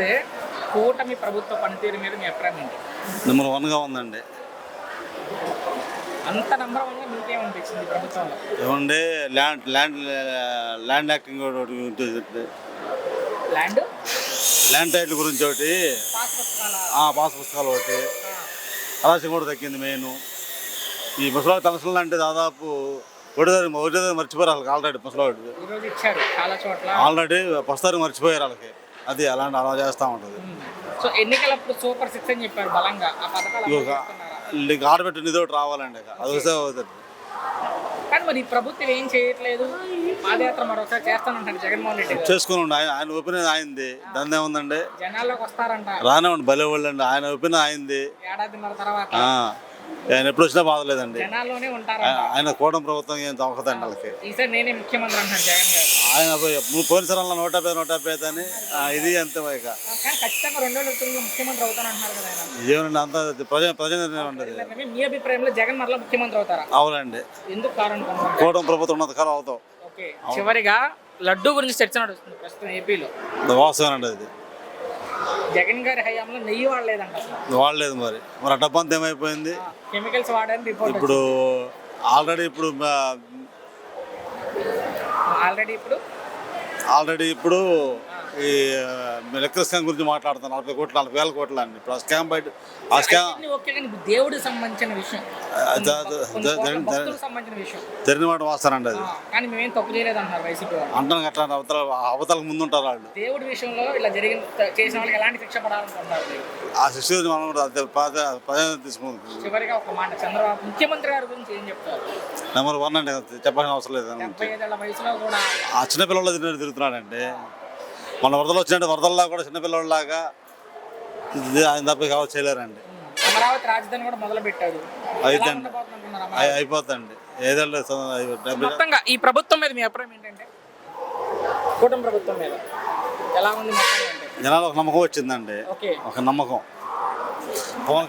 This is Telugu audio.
చూస్తే కూటమి ప్రభుత్వ పనితీరు మీద మీ అభిప్రాయం ఏంటి? నెంబర్ వన్గా ఉందండి. అంత నంబర్ వన్గా మీకేమనిపించింది ప్రభుత్వంలో? ఏమంటే ల్యాండ్ ల్యాండ్ ల్యాండ్ యాక్టింగ్ ఒకటి ఉంటుంది ల్యాండ్? ల్యాండ్ టైటిల్ గురించి ఒకటి పాస్ పుస్తకాల. ఆ పాస్ పుస్తకాలు ఒకటి. ఆలస్యం కూడా తగ్గింది మెయిన్. ఈ ముసలి పెన్షన్లు అంటే దాదాపు ఒకటిదారి ఒకటిదారి మర్చిపోయారు వాళ్ళకి ఆల్రెడీ ముసలివాడు ఈరోజు ఇచ్చారు చాలా చోట్ల. ఆల్రెడీ ఫస్ట్ మర్చిపోయారు వాళ్ళకి. అది అలాంటి అలా చేస్తూ ఉంటుంది. సో ఎన్నికలప్పుడు సూపర్ సిక్స్ అని చెప్పారు బలంగా. ఆ పథకాలు నిధి ఒకటి రావాలండి ఇక. అది వస్తే అవుతుంది. కానీ మరి ఈ ప్రభుత్వం ఏం చేయట్లేదు? పాదయాత్ర మరొకసారి చేస్తానంటాడు జగన్మోహన్ రెడ్డి. చేసుకుని ఆయన ఆయన ఒపీనియన్ ఆయనది. దాన్ని ఏముందండి? జనాల్లోకి వస్తారంట రానివ్వండి భలే వాళ్ళండి. ఆయన ఒపీనియన్ ఆయనది. ఏడాదిన్నర తర్వాత. ఆ, ఆయన ఎప్పుడు వచ్చినా బాధలేదండి. జనాల్లోనే ఆయన కూటమి ప్రభుత్వం ఏం తవ్వకదండి వాళ్ళకి ఈసారి నేనే ముఖ్యమంత్రి అంటాడు జగన్ గారు. ఆయన పోయి- పోయినసారి నూట యాభై నూట యాభై అని ఇది అంతే ఇక. కానీ ఖచ్చితంగా రెండు వేల తొమ్మిదిలో ముఖ్యమంత్రి అవుతానంటున్నారు కదా ఆయన. ఏమనండి అంత ప్రజ ప్రజ నిర్ణయం ఉండదు మరి మీ అభిప్రాయంలో జగన్ మరలా ముఖ్యమంత్రి అవుతారా? అవునండి. ఎందుకు కారణం? కూటమి ప్రభుత్వం ఉన్నంత కాలం అవుతాం. ఓకే చివరిగా లడ్డు గురించి చర్చ నడుస్తుంది ప్రస్తుతం ఏపీలో. వాస్తవేనండి అది. జగన్ గారి హయాంలో నెయ్యి వాడలేదంట వాడలేదు మరి. మరి డబ్బంతా ఏమైపోయింది? కెమికల్స్ వాడని రిపోర్ట్ ఇప్పుడు ఆల్రెడీ ఇప్పుడు ఆల్రెడీ ఇప్పుడు? ఆల్రెడీ ఇప్పుడు ఈ లెక్కల స్కామ్ గురించి మాట్లాడుతాను నలభై కోట్లు నలభై వేల కోట్లు అండి. ఇప్పుడు ఆ స్కామ్ బయట ఆ స్కామ్ దేవుడికి సంబంధించిన విషయం. జరిగిన మాట వాస్తానండి అది. కానీ మేమేం తప్పు చేయలేదు అంటున్నారు వైసీపీ అంటాను అట్లా అవతల అవతలకు ముందు ఉంటారు వాళ్ళు. దేవుడి విషయంలో ఇలా జరిగిన చేసిన వాళ్ళకి ఎలాంటి శిక్ష పడాలనుకుంటున్నారు మీరు? ఆ శిష్యుని మనం కూడా అంతే ప్రజ- ప్రజలను తీసుకుంటాం చివరిగా ఒక మాట చంద్రబాబు ముఖ్యమంత్రి గారి గురించి ఏం చెప్తారు? నెంబర్ వన్ అండి చెప్పాల్సిన అవసరం లేదు ఆ చిన్నపిల్లలు తిరిగి తిరుగుతున్నాడండి. మన వరదలు వచ్చినట్టు వరదల్లా కూడా చిన్నపిల్లలాగా ఆయన తప్ప కావచ్చు చేయలేరండి. అమరావతి రాజధాని కూడా మొదలు పెట్టారు అయితే అమరావతి? అయిపోతుంది మొత్తంగా ఈ ప్రభుత్వం మీద మీ అభిప్రాయం ఏంటంటే? కూటమి ప్రభుత్వం మీద ఎలా ఉంది మొత్తం అంటే? జనాలు ఒక నమ్మకం వచ్చిందండి. ఓకే. ఒక నమ్మకం. పవన్ కళ్యాణ్